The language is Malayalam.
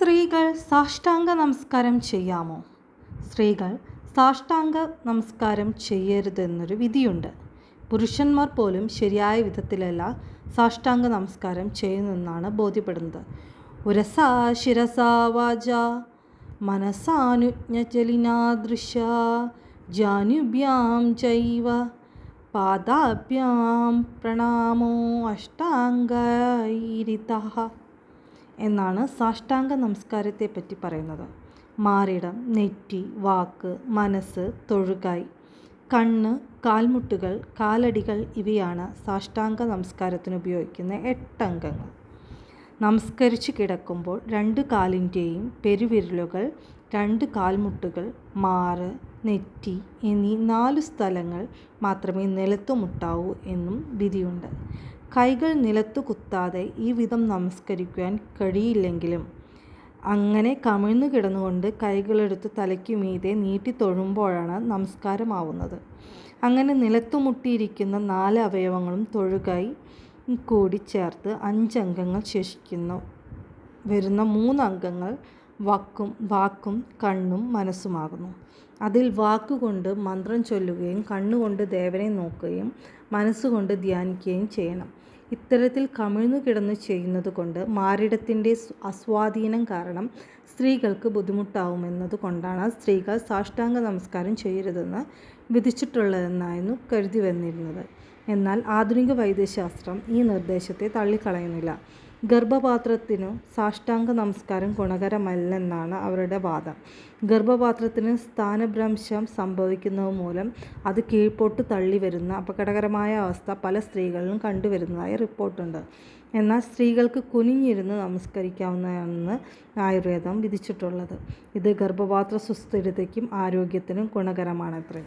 സ്ത്രീകൾ സാഷ്ടാംഗ നമസ്കാരം ചെയ്യാമോ? സ്ത്രീകൾ സാഷ്ടാംഗ നമസ്കാരം ചെയ്യരുതെന്നൊരു വിധിയുണ്ട്. പുരുഷന്മാർ പോലും ശരിയായ വിധത്തിലല്ല സാഷ്ടാംഗ നമസ്കാരം ചെയ്യുന്നെന്നാണ് ബോധ്യപ്പെടുന്നത്. ഉരസാ ശിരസാ വാച മനസാനുജ്ഞലിനാദൃശ ജാനുഭ്യാം ചൈവ പാദാഭ്യാം പ്രണാമോ അഷ്ടാംഗൈരിതഃ എന്നാണ് സാഷ്ടാംഗ നമസ്കാരത്തെപ്പറ്റി പറയുന്നത്. മാറിടം നെറ്റി വാക്ക് മനസ്സ് തൊഴുകായി കണ്ണ് കാൽമുട്ടുകൾ കാലടികൾ ഇവയാണ് സാഷ്ടാംഗ നമസ്കാരത്തിന് ഉപയോഗിക്കുന്ന എട്ടംഗങ്ങൾ. നമസ്കരിച്ച് കിടക്കുമ്പോൾ രണ്ട് കാലിന്റെയും പെരുവിരലുകൾ രണ്ട് കാൽമുട്ടുകൾ മാറ് നെറ്റി എന്നീ നാല് സ്ഥലങ്ങൾ മാത്രമേ നിലത്തുമുട്ടാവൂ എന്നും വിധിയുണ്ട്. കൈകൾ നിലത്തു കുത്താതെ ഈ വിധം നമസ്കരിക്കുവാൻ കഴിയില്ലെങ്കിലും അങ്ങനെ കമിഴ്ന്നു കിടന്നുകൊണ്ട് കൈകളെടുത്ത് തലയ്ക്ക് മീതെ നീട്ടി തൊഴുമ്പോഴാണ് നമസ്കാരമാവുന്നത്. അങ്ങനെ നിലത്തുമുട്ടിയിരിക്കുന്ന നാല് അവയവങ്ങളും തൊഴുകായി കൂടി ചേർത്ത് അഞ്ചംഗങ്ങൾ ശേഷിക്കുന്നു. വരുന്ന മൂന്ന് അംഗങ്ങൾ വാക്കും വാക്കും കണ്ണും മനസ്സുമാകുന്നു. അതിൽ വാക്കുകൊണ്ട് മന്ത്രം ചൊല്ലുകയും കണ്ണുകൊണ്ട് ദേവനെ നോക്കുകയും മനസ്സുകൊണ്ട് ധ്യാനിക്കുകയും ചെയ്യണം. ഇത്തരത്തിൽ കമിഴ്ന്നു കിടന്ന് ചെയ്യുന്നത് കൊണ്ട് മാറിടത്തിന്റെ അസ്വാധീനം കാരണം സ്ത്രീകൾക്ക് ബുദ്ധിമുട്ടാവുമെന്നത് കൊണ്ടാണ് സ്ത്രീകൾ സാഷ്ടാംഗ നമസ്കാരം ചെയ്യരുതെന്ന് വിധിച്ചിട്ടുള്ളതെന്നായിരുന്നു കരുതി വന്നിരുന്നത് എന്നാൽ ആധുനിക വൈദ്യശാസ്ത്രം ഈ നിർദ്ദേശത്തെ തള്ളിക്കളയുന്നില്ല. ഗർഭപാത്രത്തിനു സാഷ്ടാംഗ നമസ്കാരം ഗുണകരമല്ലെന്നാണ് അവരുടെ വാദം. ഗർഭപാത്രത്തിന് സ്ഥാനഭ്രംശം സംഭവിക്കുന്നത് മൂലം അത് കീഴ്പോട്ട് തള്ളി വരുന്ന അപകടകരമായ അവസ്ഥ പല സ്ത്രീകളിലും കണ്ടുവരുന്നതായി റിപ്പോർട്ടുണ്ട്. എന്നാൽ സ്ത്രീകൾക്ക് കുനിഞ്ഞിരുന്ന് നമസ്കരിക്കാവുന്നതാണ് ആയുർവേദം വിധിച്ചിട്ടുള്ളത്. ഇത് ഗർഭപാത്ര സുസ്ഥിരതയ്ക്കും ആരോഗ്യത്തിനും ഗുണകരമാണത്രേ